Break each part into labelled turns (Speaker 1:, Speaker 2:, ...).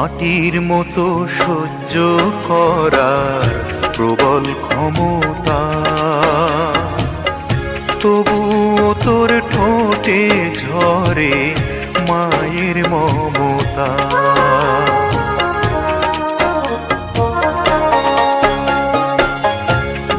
Speaker 1: মাটির মতো সহ্য করার প্রবল ক্ষমতা। তবুও তোর ঠোঁটে ঝরে মায়ের মমতা।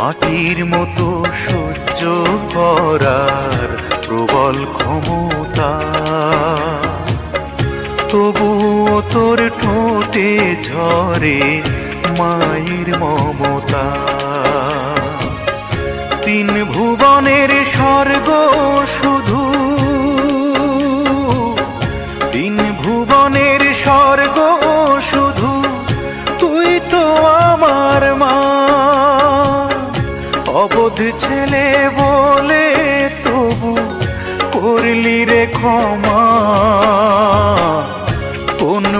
Speaker 1: মাটির মতো সহ্য করার প্রবল ক্ষমতা। তবুও তোর ঠোঁটে ঝরে মায়ের মমতা। তিন ভুবনের স্বর্গ শুধু, তিন ভুবনের স্বর্গ শুধু, তুই তো আমার মা। অবধ ছেলে বলে তবু করলি রে ক্ষমা।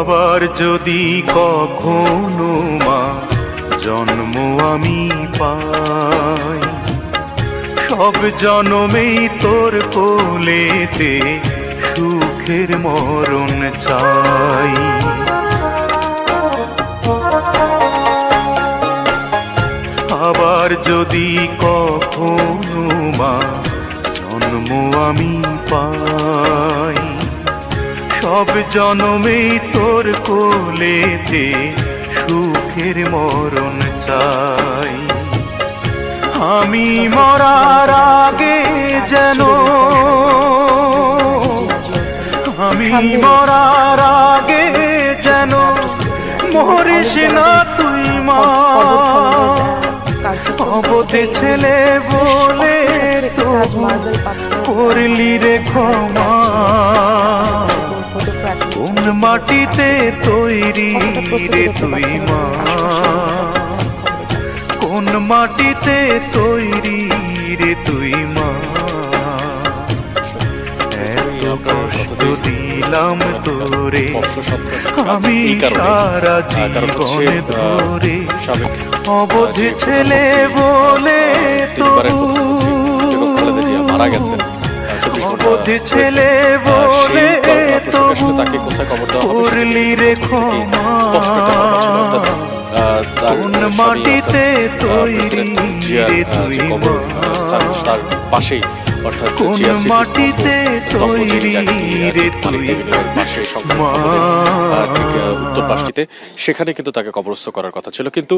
Speaker 1: আবার যদি কখনো মা জন্ম আমি পাই। সব জনমেই তোর কোলেতে সুখের মরণ চাই। আবার যদি কখনো মা জন্ম আমি পাই। সব জনমেই তোর কোলেতে সুখের মরণ চাই। আমি মরার আগে যেন আমি মরার আগে যেন মরিস না তুই মা। অবধি ছেলে বলে তো করলি রে ক্ষমা। কোন মাটিতে তৈরি রে তুই মা? কোন মাটিতে তৈরি রে তুই মা? এত কষ্ট দিলাম তোরে আমি সারা জীবন ধরে। অবধ ছেলে বলে
Speaker 2: জিয়া মারা গেছেন। হয়েছে।
Speaker 1: ছেলে বলে তবু
Speaker 2: তাকে কোথায় কবর দেওয়া হবে
Speaker 1: করলি রে ক্ষমা।
Speaker 2: স্পষ্ট
Speaker 1: কোন মাটিতে তৈরি রে তুই
Speaker 2: কবর স্থান তার পাশেই অর্থাৎ
Speaker 1: কোন মাটিতে তৈরি রে তুই
Speaker 2: পাশে ঠিক উত্তর পাশটিতে সেখানে কিন্তু তাকে কবরস্থ করার কথা ছিল। কিন্তু